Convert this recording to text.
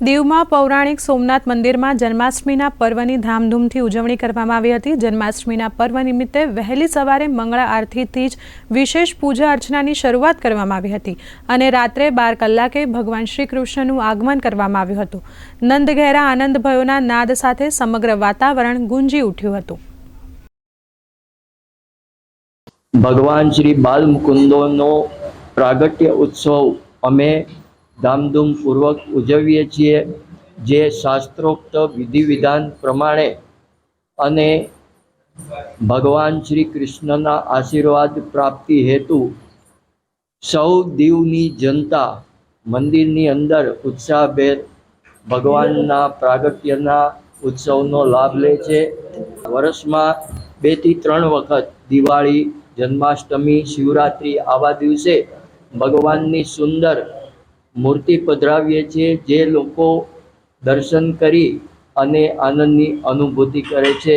દીવમાં પૌરાણિક સોમનાથ મંદિરમાં જન્માષ્ટમીના પર્વની ધામધૂમથી ઉજવણી કરવામાં આવી હતી. જન્માષ્ટમીના પર્વ નિમિત્તે વહેલી સવારે મંગળા આરતીથી જ વિશેષ પૂજા અર્ચનાની શરૂઆત કરવામાં આવી હતી અને રાત્રે બાર કલાકે ભગવાન શ્રી કૃષ્ણનું આગમન કરવામાં આવ્યું હતું. નંદઘેરા આનંદ ભયોના નાદ સાથે સમગ્ર વાતાવરણ ગુંજી ઉઠ્યું હતું. ભગવાન શ્રી બાલમુકુંદોનો પ્રાગટ્ય ઉત્સવ અમે ધામધૂમપૂર્વક ઉજવીએ છીએ જે શાસ્ત્રોક્ત વિધિ વિધાન પ્રમાણે અને ભગવાન શ્રી કૃષ્ણના આશીર્વાદ પ્રાપ્તિ હેતુ સૌ દીવની જનતા મંદિરની અંદર ઉત્સાહભેર ભગવાનના પ્રાગટ્યના ઉત્સવનો લાભ લે છે. વર્ષમાં બેથી ત્રણ વખત દિવાળી, જન્માષ્ટમી, શિવરાત્રિ આવા દિવસે ભગવાનની સુંદર મૂર્તિ પધરાવીએ છીએ જે લોકો દર્શન કરી અને આનંદની અનુભૂતિ કરે છે.